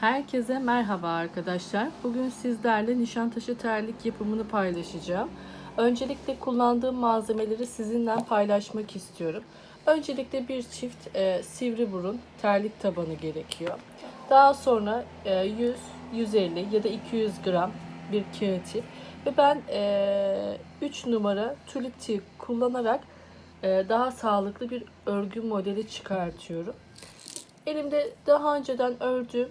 Herkese merhaba arkadaşlar. Bugün sizlerle Nişantaşı terlik yapımını paylaşacağım. Öncelikle kullandığım malzemeleri sizinle paylaşmak istiyorum. Öncelikle bir çift e, sivri burun terlik tabanı gerekiyor. Daha sonra e, 100, 150 ya da 200 gram bir kağıt ve ben e, 3 numara tulip tığ kullanarak e, daha sağlıklı bir örgü modeli çıkartıyorum. Elimde daha önceden ördüğüm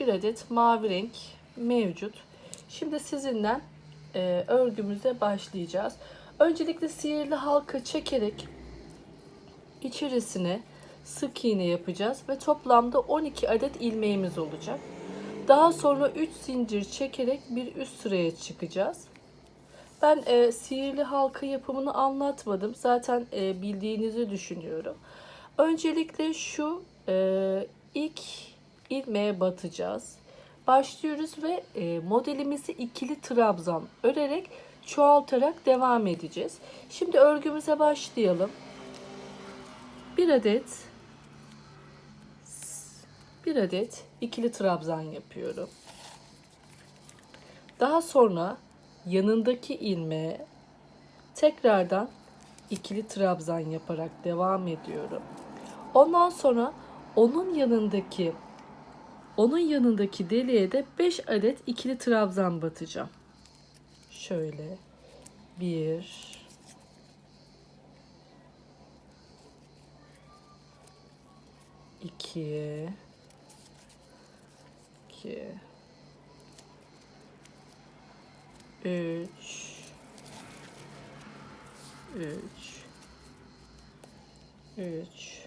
bir adet mavi renk mevcut. Şimdi sizinle e, örgümüze başlayacağız. Öncelikle sihirli halka çekerek içerisine sık iğne yapacağız ve toplamda 12 adet ilmeğimiz olacak. Daha sonra 3 zincir çekerek bir üst sıraya çıkacağız. Ben e, sihirli halka yapımını anlatmadım. Zaten e, bildiğinizi düşünüyorum. Öncelikle şu e, ilk ilmeğe batacağız. Başlıyoruz ve e, modelimizi ikili trabzan örerek çoğaltarak devam edeceğiz. Şimdi örgümüze başlayalım. Bir adet bir adet ikili trabzan yapıyorum. Daha sonra yanındaki ilmeğe tekrardan ikili trabzan yaparak devam ediyorum. Ondan sonra onun yanındaki onun yanındaki deliğe de 5 adet ikili trabzan batacağım. Şöyle 1 2 2 3 3 3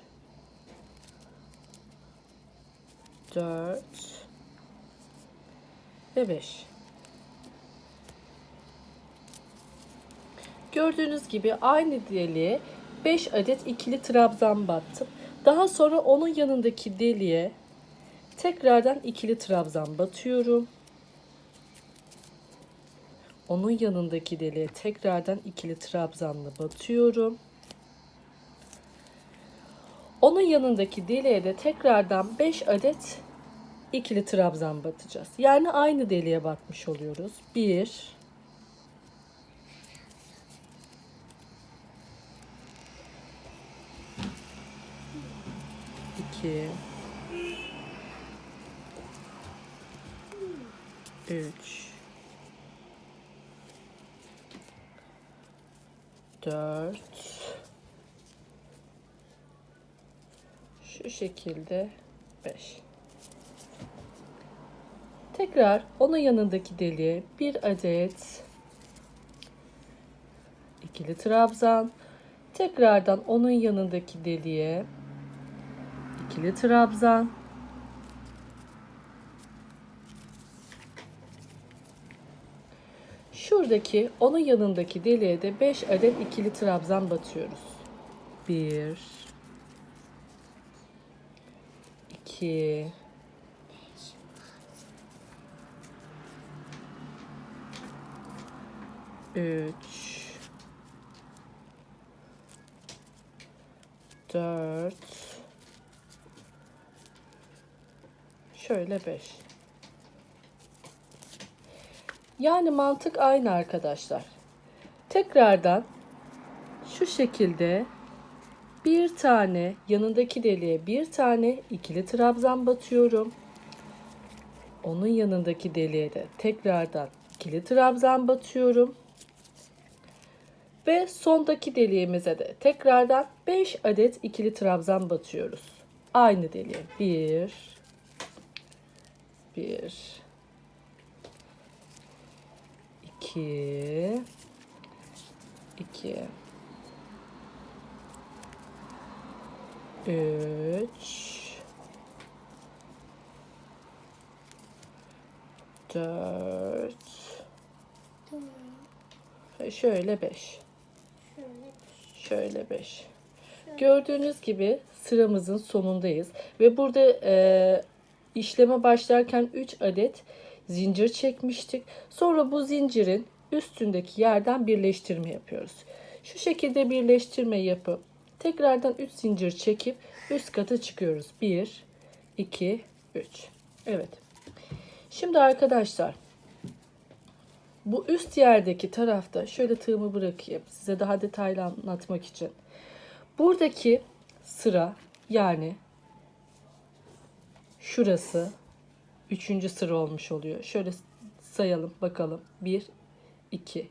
4 ve 5. Gördüğünüz gibi aynı deliğe 5 adet ikili trabzan battım. Daha sonra onun yanındaki deliğe tekrardan ikili trabzan batıyorum. Onun yanındaki deliğe tekrardan ikili trabzanla batıyorum. Onun yanındaki deliğe de tekrardan 5 adet ikili trabzan batacağız. Yani aynı deliğe batmış oluyoruz. 1 2 3 4 şu şekilde. 5 tekrar onun yanındaki deliğe bir adet ikili trabzan tekrardan onun yanındaki deliğe ikili trabzan. Şuradaki onun yanındaki deliğe de 5 adet ikili trabzan batıyoruz. 1 2 3 4 şöyle 5 yani mantık aynı arkadaşlar. Tekrardan şu şekilde bir tane yanındaki deliğe bir tane ikili trabzan batıyorum. Onun yanındaki deliğe de tekrardan ikili trabzan batıyorum ve sondaki deliğimize de tekrardan 5 adet ikili trabzan batıyoruz. Aynı deliğe. 1 1 2 2 3 4 ve şöyle 5 şöyle 5 gördüğünüz gibi sıramızın sonundayız ve burada e, işleme başlarken 3 adet zincir çekmiştik. Sonra bu zincirin üstündeki yerden birleştirme yapıyoruz. Şu şekilde birleştirme yapıp tekrardan 3 zincir çekip üst kata çıkıyoruz. 1 2 3 evet. Şimdi arkadaşlar bu üst yerdeki tarafta şöyle tığımı bırakayım size daha detaylı anlatmak için. Buradaki sıra yani şurası üçüncü sıra olmuş oluyor. Şöyle sayalım bakalım. 1, 2,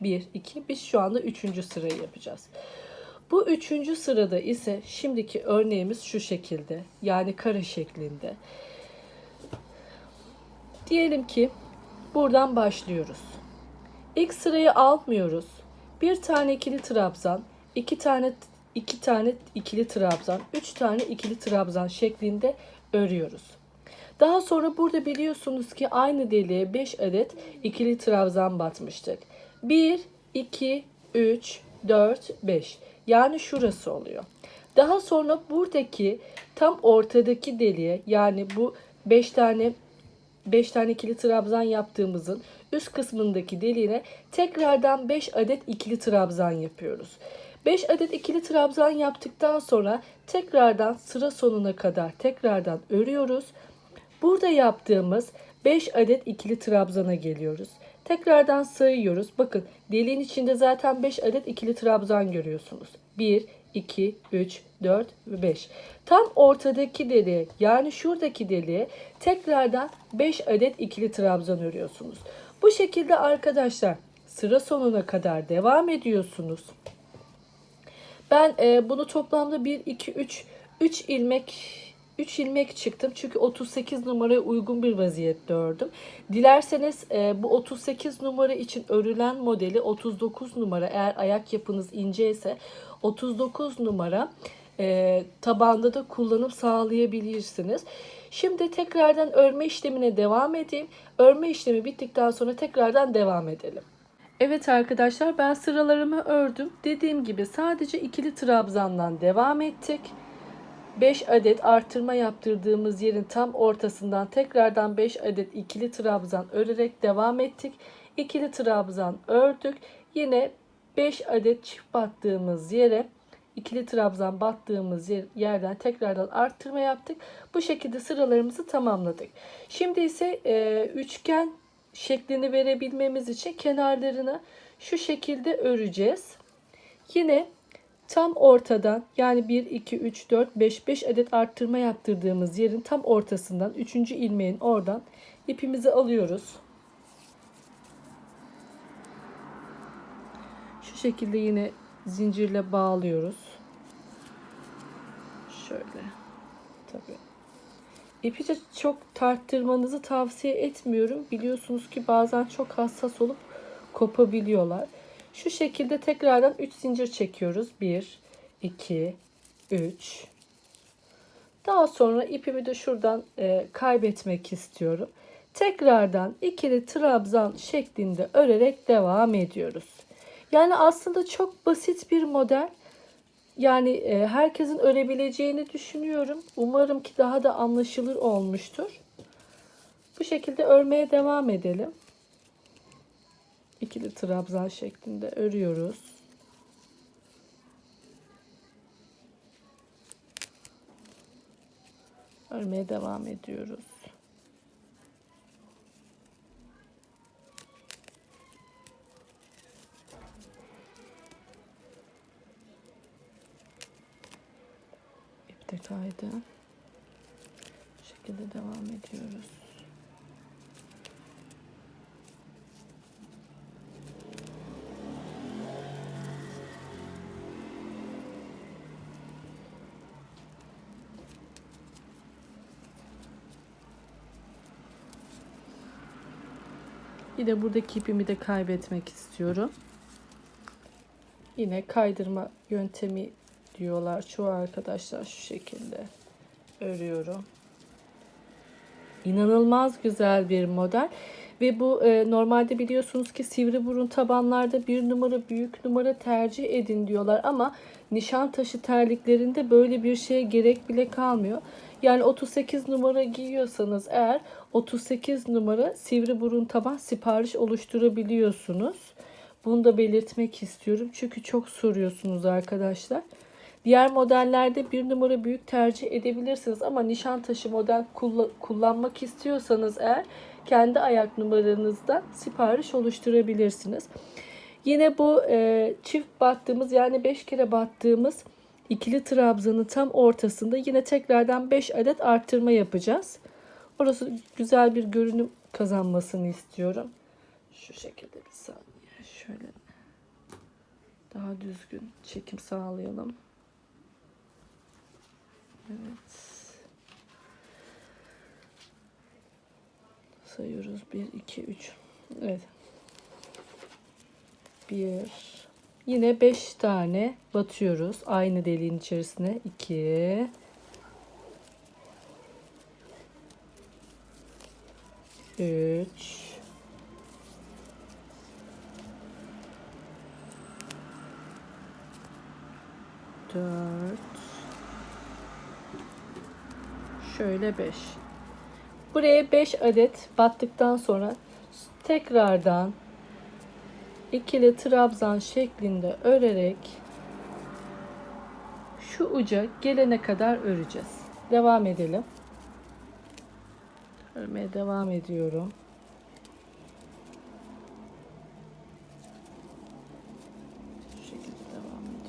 1, 2. Biz şu anda üçüncü sırayı yapacağız. Bu üçüncü sırada ise şimdiki örneğimiz şu şekilde. Yani kare şeklinde. Diyelim ki buradan başlıyoruz. İlk sırayı almıyoruz. Bir tane ikili trabzan, iki tane iki tane ikili trabzan, üç tane ikili trabzan şeklinde örüyoruz. Daha sonra burada biliyorsunuz ki aynı deliğe 5 adet ikili trabzan batmıştık. 1, 2, 3, 4, 5. Yani şurası oluyor. Daha sonra buradaki tam ortadaki deliğe yani bu 5 tane 5 tane ikili trabzan yaptığımızın üst kısmındaki deliğine tekrardan 5 adet ikili trabzan yapıyoruz. 5 adet ikili trabzan yaptıktan sonra tekrardan sıra sonuna kadar tekrardan örüyoruz. Burada yaptığımız 5 adet ikili trabzana geliyoruz. Tekrardan sayıyoruz. Bakın deliğin içinde zaten 5 adet ikili trabzan görüyorsunuz. 1, 2, 3, 4 ve 5. Tam ortadaki deliğe yani şuradaki deliğe tekrardan 5 adet ikili trabzan örüyorsunuz. Bu şekilde arkadaşlar sıra sonuna kadar devam ediyorsunuz. Ben e, bunu toplamda 1, 2, 3, 3 ilmek 3 ilmek çıktım. Çünkü 38 numaraya uygun bir vaziyette ördüm. Dilerseniz e, bu 38 numara için örülen modeli 39 numara eğer ayak yapınız ince ise 39 numara e, tabanda da kullanıp sağlayabilirsiniz. Şimdi tekrardan örme işlemine devam edeyim. Örme işlemi bittikten sonra tekrardan devam edelim. Evet arkadaşlar ben sıralarımı ördüm. Dediğim gibi sadece ikili trabzandan devam ettik. 5 adet artırma yaptırdığımız yerin tam ortasından tekrardan 5 adet ikili trabzan örerek devam ettik. İkili trabzan ördük. Yine 5 adet çift battığımız yere ikili trabzan battığımız yer, yerden tekrardan arttırma yaptık. Bu şekilde sıralarımızı tamamladık. Şimdi ise e, üçgen şeklini verebilmemiz için kenarlarını şu şekilde öreceğiz. Yine tam ortadan yani 1, 2, 3, 4, 5, 5 adet arttırma yaptırdığımız yerin tam ortasından 3. ilmeğin oradan ipimizi alıyoruz. Şu şekilde yine zincirle bağlıyoruz. Şöyle. Tabii. İpi de çok tarttırmanızı tavsiye etmiyorum. Biliyorsunuz ki bazen çok hassas olup kopabiliyorlar. Şu şekilde tekrardan 3 zincir çekiyoruz. 1, 2, 3. Daha sonra ipimi de şuradan e, kaybetmek istiyorum. Tekrardan ikili trabzan şeklinde örerek devam ediyoruz. Yani aslında çok basit bir model. Yani e, herkesin örebileceğini düşünüyorum. Umarım ki daha da anlaşılır olmuştur. Bu şekilde örmeye devam edelim. İkili trabzan şeklinde örüyoruz. Örmeye devam ediyoruz. İp de kaydı. Bu şekilde devam ediyoruz. Yine buradaki ipimi de kaybetmek istiyorum. Yine kaydırma yöntemi diyorlar çoğu arkadaşlar şu şekilde örüyorum. İnanılmaz güzel bir model ve bu e, normalde biliyorsunuz ki sivri burun tabanlarda bir numara büyük numara tercih edin diyorlar ama nişan taşı terliklerinde böyle bir şeye gerek bile kalmıyor. Yani 38 numara giyiyorsanız eğer 38 numara sivri burun taban sipariş oluşturabiliyorsunuz. Bunu da belirtmek istiyorum. Çünkü çok soruyorsunuz arkadaşlar. Diğer modellerde bir numara büyük tercih edebilirsiniz ama Nişantaşı model kulla- kullanmak istiyorsanız eğer kendi ayak numaranızda sipariş oluşturabilirsiniz. Yine bu e, çift battığımız yani 5 kere battığımız ikili trabzanın tam ortasında yine tekrardan 5 adet arttırma yapacağız. Orası güzel bir görünüm kazanmasını istiyorum. Şu şekilde bir saniye şöyle daha düzgün çekim sağlayalım. Evet. Sayıyoruz. 1, 2, 3. Evet. 1. Yine 5 tane batıyoruz. Aynı deliğin içerisine. 2. 3. Dört. Şöyle 5. Buraya 5 adet battıktan sonra tekrardan ikili trabzan şeklinde örerek şu uca gelene kadar öreceğiz. Devam edelim. Örmeye devam ediyorum. Şu şekilde devam ediyorum.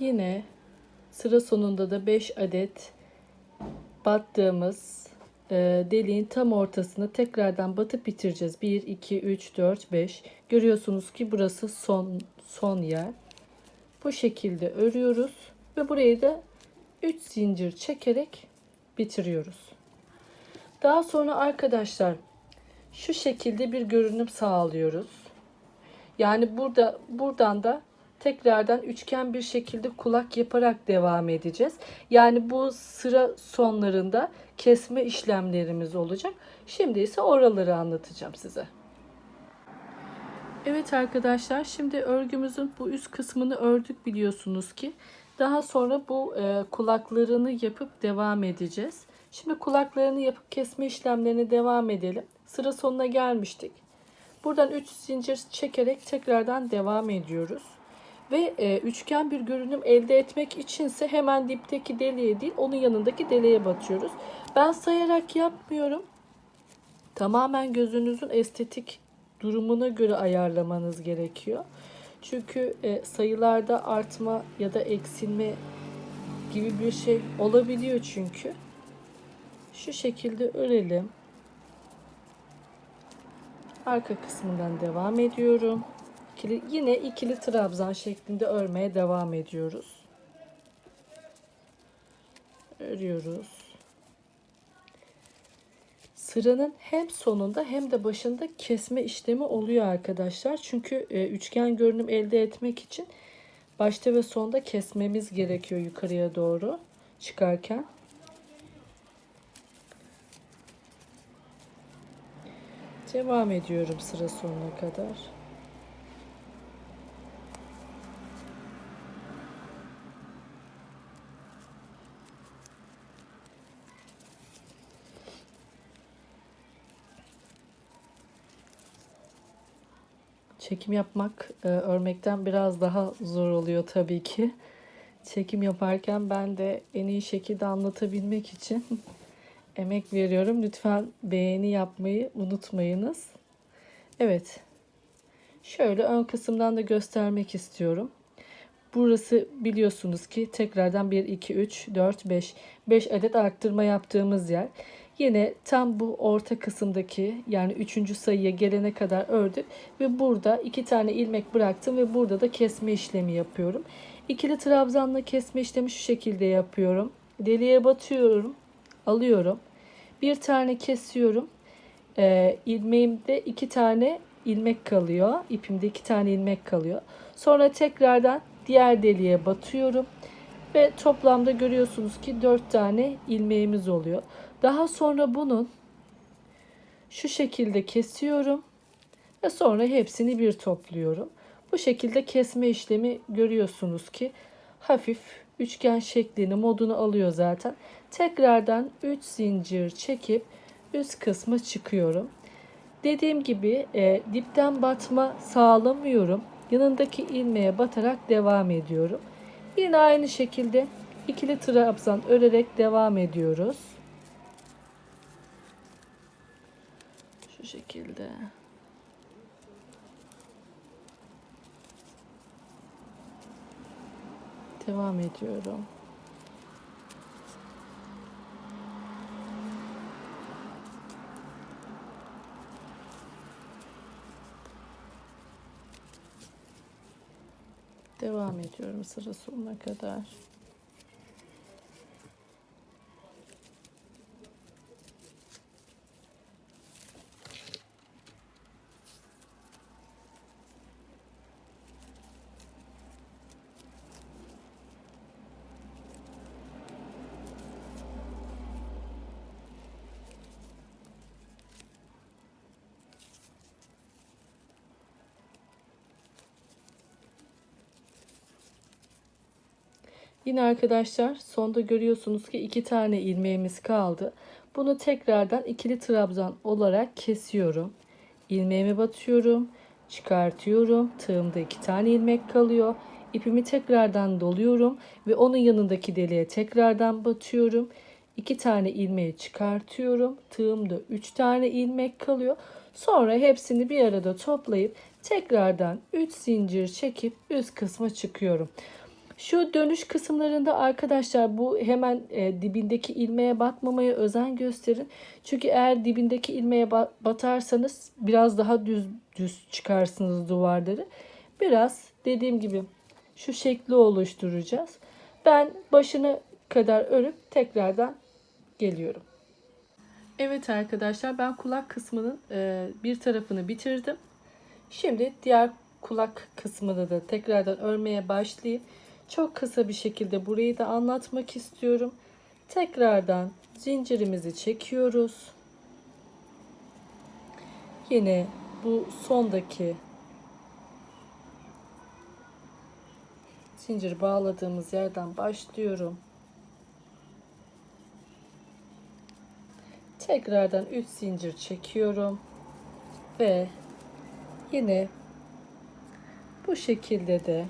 Yine sıra sonunda da 5 adet battığımız e, deliğin tam ortasını tekrardan batıp bitireceğiz. 1, 2, 3, 4, 5. Görüyorsunuz ki burası son son yer. Bu şekilde örüyoruz ve burayı da 3 zincir çekerek bitiriyoruz. Daha sonra arkadaşlar şu şekilde bir görünüm sağlıyoruz. Yani burada buradan da tekrardan üçgen bir şekilde kulak yaparak devam edeceğiz. Yani bu sıra sonlarında kesme işlemlerimiz olacak. Şimdi ise oraları anlatacağım size. Evet arkadaşlar şimdi örgümüzün bu üst kısmını ördük biliyorsunuz ki. Daha sonra bu e, kulaklarını yapıp devam edeceğiz. Şimdi kulaklarını yapıp kesme işlemlerine devam edelim. Sıra sonuna gelmiştik. Buradan 3 zincir çekerek tekrardan devam ediyoruz. Ve e, üçgen bir görünüm elde etmek içinse hemen dipteki deliğe değil onun yanındaki deliğe batıyoruz. Ben sayarak yapmıyorum. Tamamen gözünüzün estetik durumuna göre ayarlamanız gerekiyor. Çünkü e, sayılarda artma ya da eksilme gibi bir şey olabiliyor çünkü. Şu şekilde örelim. Arka kısmından devam ediyorum. İkili, yine ikili trabzan şeklinde örmeye devam ediyoruz. Örüyoruz. Sıranın hem sonunda hem de başında kesme işlemi oluyor arkadaşlar. Çünkü e, üçgen görünüm elde etmek için başta ve sonda kesmemiz gerekiyor yukarıya doğru çıkarken. Devam ediyorum sıra sonuna kadar. Çekim yapmak e, örmekten biraz daha zor oluyor tabii ki. Çekim yaparken ben de en iyi şekilde anlatabilmek için emek veriyorum. Lütfen beğeni yapmayı unutmayınız. Evet. Şöyle ön kısımdan da göstermek istiyorum. Burası biliyorsunuz ki tekrardan 1, 2, 3, 4, 5. 5 adet arttırma yaptığımız yer. Yine tam bu orta kısımdaki yani üçüncü sayıya gelene kadar ördük ve burada iki tane ilmek bıraktım ve burada da kesme işlemi yapıyorum. İkili trabzanla kesme işlemi şu şekilde yapıyorum. Deliğe batıyorum, alıyorum. Bir tane kesiyorum. Ee, ilmeğimde iki tane ilmek kalıyor. İpimde iki tane ilmek kalıyor. Sonra tekrardan diğer deliğe batıyorum. Ve toplamda görüyorsunuz ki 4 tane ilmeğimiz oluyor. Daha sonra bunun şu şekilde kesiyorum ve sonra hepsini bir topluyorum. Bu şekilde kesme işlemi görüyorsunuz ki hafif üçgen şeklini modunu alıyor zaten. Tekrardan 3 zincir çekip üst kısmı çıkıyorum. Dediğim gibi e, dipten batma sağlamıyorum. Yanındaki ilmeğe batarak devam ediyorum. Yine aynı şekilde ikili trabzan örerek devam ediyoruz. Şu şekilde. Devam ediyorum. Devam ediyorum sıra sonuna kadar. Yine arkadaşlar sonda görüyorsunuz ki iki tane ilmeğimiz kaldı. Bunu tekrardan ikili trabzan olarak kesiyorum. İlmeğimi batıyorum. Çıkartıyorum. Tığımda iki tane ilmek kalıyor. İpimi tekrardan doluyorum ve onun yanındaki deliğe tekrardan batıyorum. İki tane ilmeği çıkartıyorum. Tığımda üç tane ilmek kalıyor. Sonra hepsini bir arada toplayıp tekrardan 3 zincir çekip üst kısma çıkıyorum. Şu dönüş kısımlarında arkadaşlar bu hemen e, dibindeki ilmeğe batmamaya özen gösterin. Çünkü eğer dibindeki ilmeğe ba- batarsanız biraz daha düz düz çıkarsınız duvarları. Biraz dediğim gibi şu şekli oluşturacağız. Ben başını kadar örüp tekrardan geliyorum. Evet arkadaşlar ben kulak kısmının e, bir tarafını bitirdim. Şimdi diğer kulak kısmını da tekrardan örmeye başlayayım. Çok kısa bir şekilde burayı da anlatmak istiyorum. Tekrardan zincirimizi çekiyoruz. Yine bu sondaki zincir bağladığımız yerden başlıyorum. Tekrardan 3 zincir çekiyorum ve yine bu şekilde de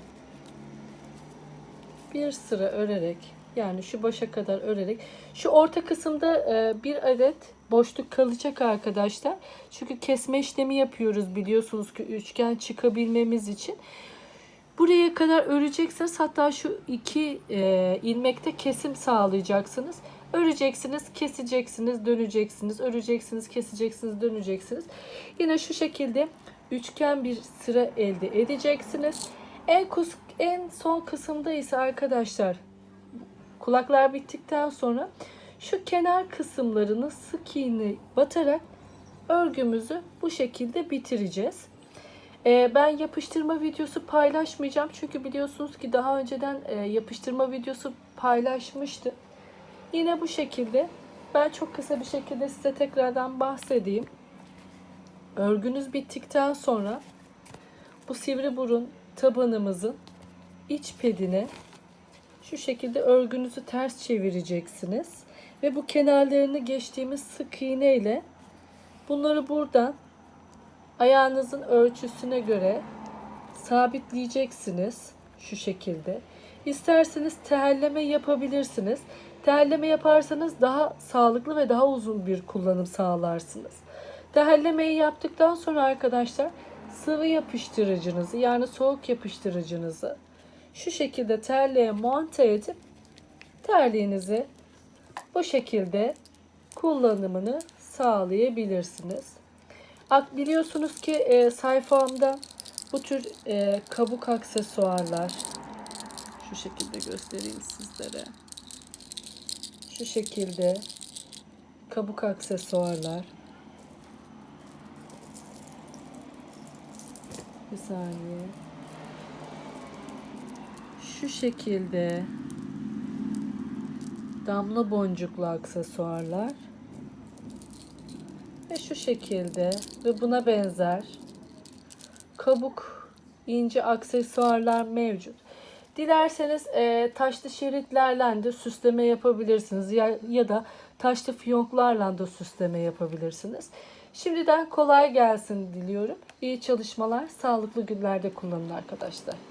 bir sıra örerek yani şu başa kadar örerek şu orta kısımda e, bir adet boşluk kalacak arkadaşlar. Çünkü kesme işlemi yapıyoruz biliyorsunuz ki üçgen çıkabilmemiz için. Buraya kadar öreceksiniz. Hatta şu iki e, ilmekte kesim sağlayacaksınız. Öreceksiniz, keseceksiniz, döneceksiniz, öreceksiniz, keseceksiniz, döneceksiniz. Yine şu şekilde üçgen bir sıra elde edeceksiniz. En, en son kısımda ise arkadaşlar kulaklar bittikten sonra şu kenar kısımlarını sık iğne batarak örgümüzü bu şekilde bitireceğiz. Ee, ben yapıştırma videosu paylaşmayacağım. Çünkü biliyorsunuz ki daha önceden e, yapıştırma videosu paylaşmıştım. Yine bu şekilde ben çok kısa bir şekilde size tekrardan bahsedeyim. Örgünüz bittikten sonra bu sivri burun tabanımızın iç pedine şu şekilde örgünüzü ters çevireceksiniz. Ve bu kenarlarını geçtiğimiz sık iğne ile bunları buradan ayağınızın ölçüsüne göre sabitleyeceksiniz. Şu şekilde. İsterseniz terleme yapabilirsiniz. Terleme yaparsanız daha sağlıklı ve daha uzun bir kullanım sağlarsınız. Terlemeyi yaptıktan sonra arkadaşlar sıvı yapıştırıcınızı yani soğuk yapıştırıcınızı şu şekilde terliğe monte edip terliğinizi bu şekilde kullanımını sağlayabilirsiniz. Biliyorsunuz ki e, sayfamda bu tür e, kabuk aksesuarlar şu şekilde göstereyim sizlere. Şu şekilde kabuk aksesuarlar. Bir saniye. Şu şekilde damla boncuklu aksesuarlar ve şu şekilde ve buna benzer kabuk ince aksesuarlar mevcut. Dilerseniz e, taşlı şeritlerle de süsleme yapabilirsiniz ya, ya da taşlı fiyonklarla da süsleme yapabilirsiniz. Şimdiden kolay gelsin diliyorum. İyi çalışmalar, sağlıklı günlerde kullanın arkadaşlar.